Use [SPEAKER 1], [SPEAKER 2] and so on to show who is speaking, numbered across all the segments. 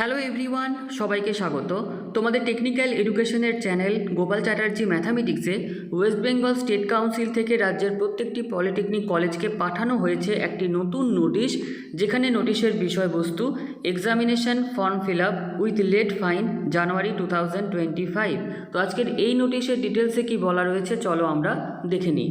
[SPEAKER 1] Hello everyone সবাইকে স্বাগত। তোমাদের টেকনিক্যাল এডুকেশনের চ্যানেল গোপাল চ্যাটার্জি ম্যাথামেটিক্সে ওয়েস্ট বেঙ্গল স্টেট কাউন্সিল থেকে রাজ্যের প্রত্যেকটি পলিটেকনিক কলেজকে পাঠানো হয়েছে একটি নতুন নোটিশ যেখানে নোটিশের বিষয়বস্তু examination form fill up with late fine January two thousand twenty five তো আজকের এই নোটিশের ডিটেলসে কি বলা রয়েছে, চলো আমরা দেখে নিই।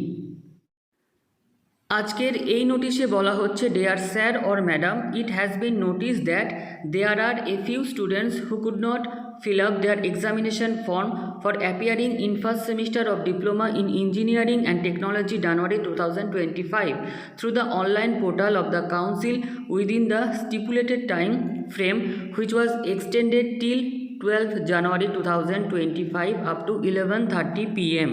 [SPEAKER 1] আজকের এই নোটিশে বলা হচ্ছে dear sir or madam it has been noticed that there are a few students who could not fill up their examination form for appearing in first semester of diploma in engineering and technology January two thousand twenty five through the online portal of the council within the stipulated time frame which was extended till twelve January two thousand twenty five up to eleven thirty PM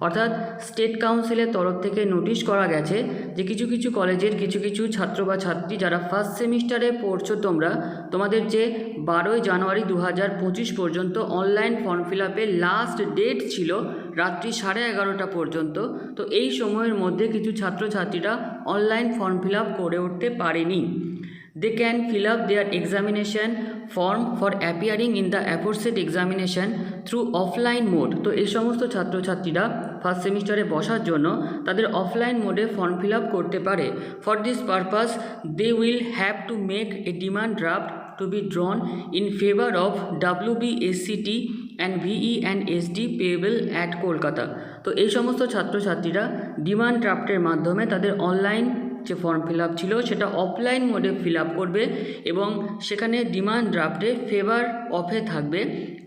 [SPEAKER 1] অর্থাৎ state কাউন্সিলের তরফ থেকে notice করা গেছে যে কিছু কিছু কলেজের কিছু কিছু ছাত্র বা ছাত্রী যারা ফার্স্ট সেমিস্টারে পড়ছো তোমরা, তোমাদের যে বারোই জানুয়ারি দু হাজার পঁচিশ পর্যন্ত online form fill last date ছিল রাত্রি সাড়ে এগারোটা পর্যন্ত, তো এই সময়ের মধ্যে কিছু ছাত্রছাত্রীরা অনলাইন ফর্ম ফিল আপ করে উঠতে পারেনি। They can fill up their examination form for appearing in the aforesaid examination through offline mode. তো এই সমস্ত ছাত্রছাত্রীরা ফার্স্ট সেমিস্টারে বসার জন্য তাদের অফলাইন মোডে ফর্ম ফিল আপ করতে পারে। For this purpose they will have to make a demand draft to be in favour of W B SCT and VE and SD payable at Kolkata তো এই সমস্ত ছাত্রছাত্রীরা ডিমান্ড ড্রাফটের মাধ্যমে তাদের online যে form fill up ছিল, সেটা offline মোডে ফিল আপ করবে এবং সেখানে ডিমান্ড ড্রাফটে ফেভার অফে থাকবে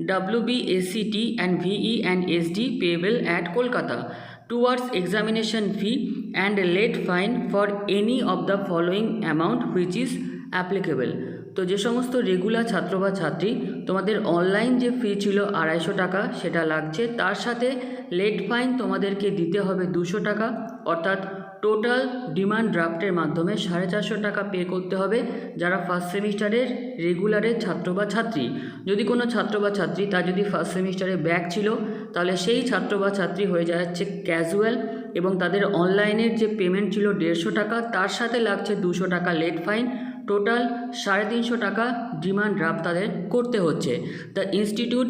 [SPEAKER 1] W B SCT and VE and SD payable at Kolkata towards examination fee and late fine for any of the following amount which is applicable তো যে সমস্ত রেগুলার ছাত্র বা ছাত্রী, তোমাদের অনলাইন যে ফি ছিল আড়াইশো টাকা, সেটা লাগছে। তার সাথে লেট ফাইন তোমাদেরকে দিতে হবে দুশো টাকা, অর্থাৎ টোটাল ডিমান্ড ড্রাফটের মাধ্যমে সাড়ে চারশো টাকা পে করতে হবে যারা ফার্স্ট সেমিস্টারের রেগুলারের ছাত্র বা ছাত্রী। যদি কোনো ছাত্র বা ছাত্রী তার যদি ফার্স্ট সেমিস্টারে ব্যাক ছিল, তাহলে সেই ছাত্র বা ছাত্রী হয়ে যাচ্ছে ক্যাজুয়াল এবং তাদের অনলাইনের যে পেমেন্ট ছিল দেড়শো টাকা, তার সাথে লাগছে দুশো টাকা লেট ফাইন। টোটাল সাড়ে তিনশো টাকা ডিমান্ড ড্রাফট তাদের করতে হচ্ছে। The institute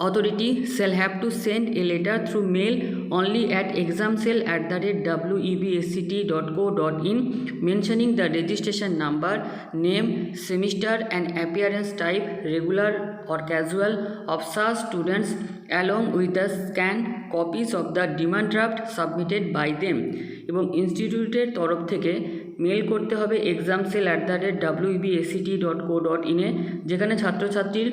[SPEAKER 1] authority shall have to send a letter through mail only at exam cell at the rate W EBSCT dot co dot in mentioning the registration number name semester and appearance type regular or casual of officer students along with the scan copies of the demand draft submitted by them এবং ইনস্টিটিউটের তরফ থেকে mail করতে হবে exam cell at the rate W EBSCT dot co dot ইনে যেখানে ছাত্রছাত্রীর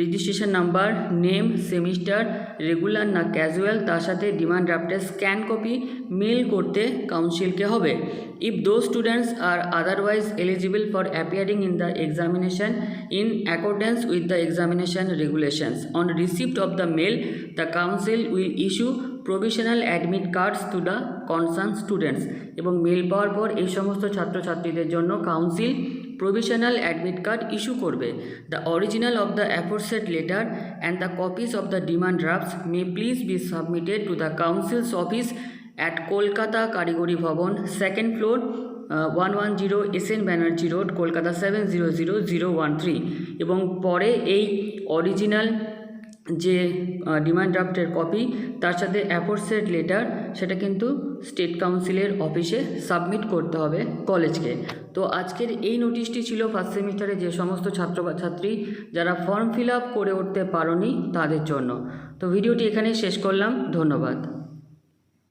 [SPEAKER 1] registration number name semester regular না ক্যাজুয়াল তার সাথে ডিমান্ড ড্রাফটের স্ক্যান কপি মেল করতে কাউন্সিলকে হবে। If though students are otherwise eligible for appearing in the examination in accordance with the examination regulations on receipt of the mail the council will issue provisional admit cards to the concern students এবং mail পাওয়ার পর এই সমস্ত ছাত্রছাত্রীদের জন্য council provisional admit card issue করবে। The original of the aforesaid letter and the copies of the demand drafts may please be submitted to the council's office at Kolkata Karigari Bhavan second floor one one zero S N Banerjee road Kolkata seven zero zero zero one three এবং পরে এই original যে demand ড্রাফটের copy তার সাথে অ্যাপোর্সেড letter সেটা কিন্তু state কাউন্সিলের অফিসে সাবমিট করতে হবে কলেজকে তো আজকের এই নোটিশটি ছিল ফার্স্ট সেমিস্টারে যে সমস্ত ছাত্র বা ছাত্রী যারা ফর্ম ফিল আপ করে উঠতে পারোনি তাদের জন্য। তো ভিডিওটি এখানেই শেষ করলাম। ধন্যবাদ।